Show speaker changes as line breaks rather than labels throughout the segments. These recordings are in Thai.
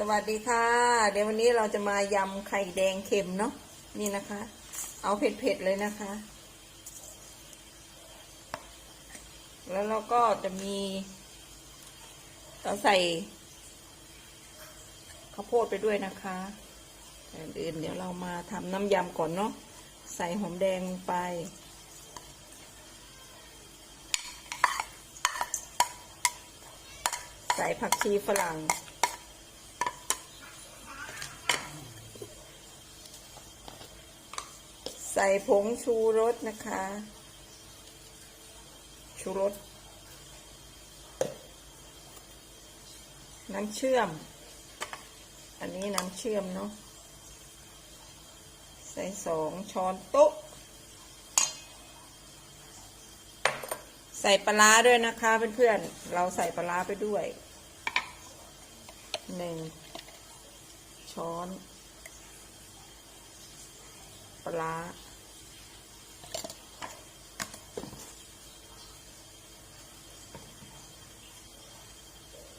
สวัสดีค่ะ เดี๋ยววันนี้เราจะมายำไข่แดงเค็มเนาะนี่นะคะ เอาเผ็ดๆเลยนะคะ แล้วเราก็จะมีเราใส่ข้าวโพดไปด้วยนะคะอื่นเดี๋ยวเรามาทำน้ำยำก่อนเนาะใส่หอมแดงลงไปใส่ผักชีฝรั่ง ใส่ผงชูรสนะคะ ชูรส น้ำเชื่อม อันนี้น้ำเชื่อมเนาะ ใส่สองช้อนโต๊ะ ใส่ปลาด้วยนะคะเพื่อนๆ เราใส่ปลาไปด้วย หนึ่งช้อน ปลา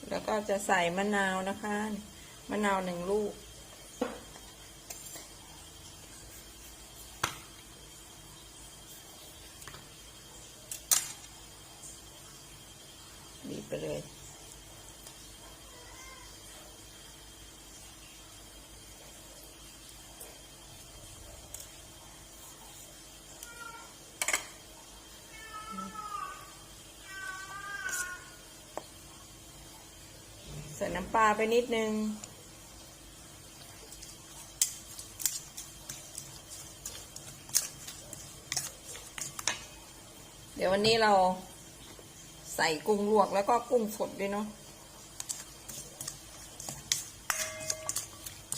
แล้วก็จะใส่มะนาวนะคะ มะนาวหนึ่งลูกบีไปเลย ใส่น้ำปลาไปนิดนึง เดี๋ยววันนี้เราใส่กุ้งลวกแล้วก็กุ้งสดด้วยเนาะ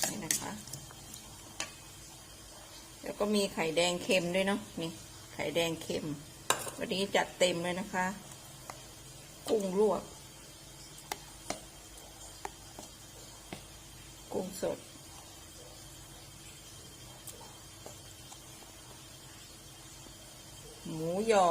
นี่นะคะ แล้วก็มีไข่แดงเค็มด้วยเนาะนี่ ไข่แดงเค็ม วันนี้จัดเต็มเลยนะคะ กุ้งลวก กุ้งสด หมูยอ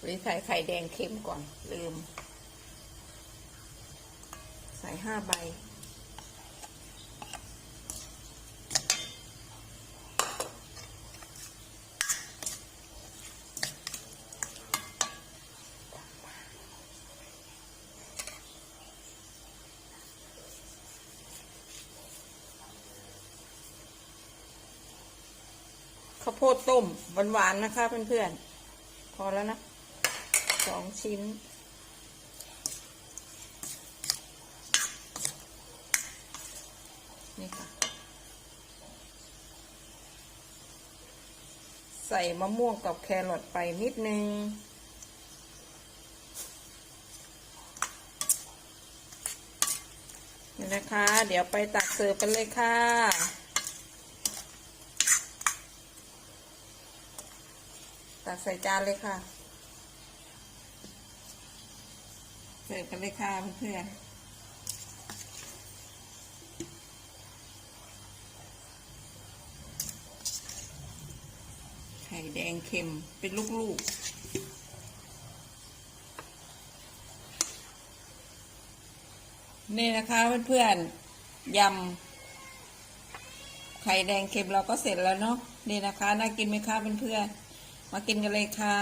หรือใส่ไข่แดงเค็มก่อน ลืม ใส่ห้าใบ ข้าวโพดต้มหวานๆนะคะเพื่อนๆ พอแล้วนะสองชิ้น นี่ค่ะ ใส่มะม่วงกับแครอทไปนิดนึง นี่นะคะ เดี๋ยวไปตักเสิร์ฟกันเลยค่ะตักใส่จานเลยค่ะ เสิร์ฟกันเลยค่ะเพื่อนๆ ข่แดงเค็มเป็นลูกๆนี่นะคะเพื่อนๆยำไข่แดงเค็มเราก็เสร็จแล้วเนาะนี่นะคะ น่ากินไหมคะเพื่อนๆมากินกันเลยค่ะ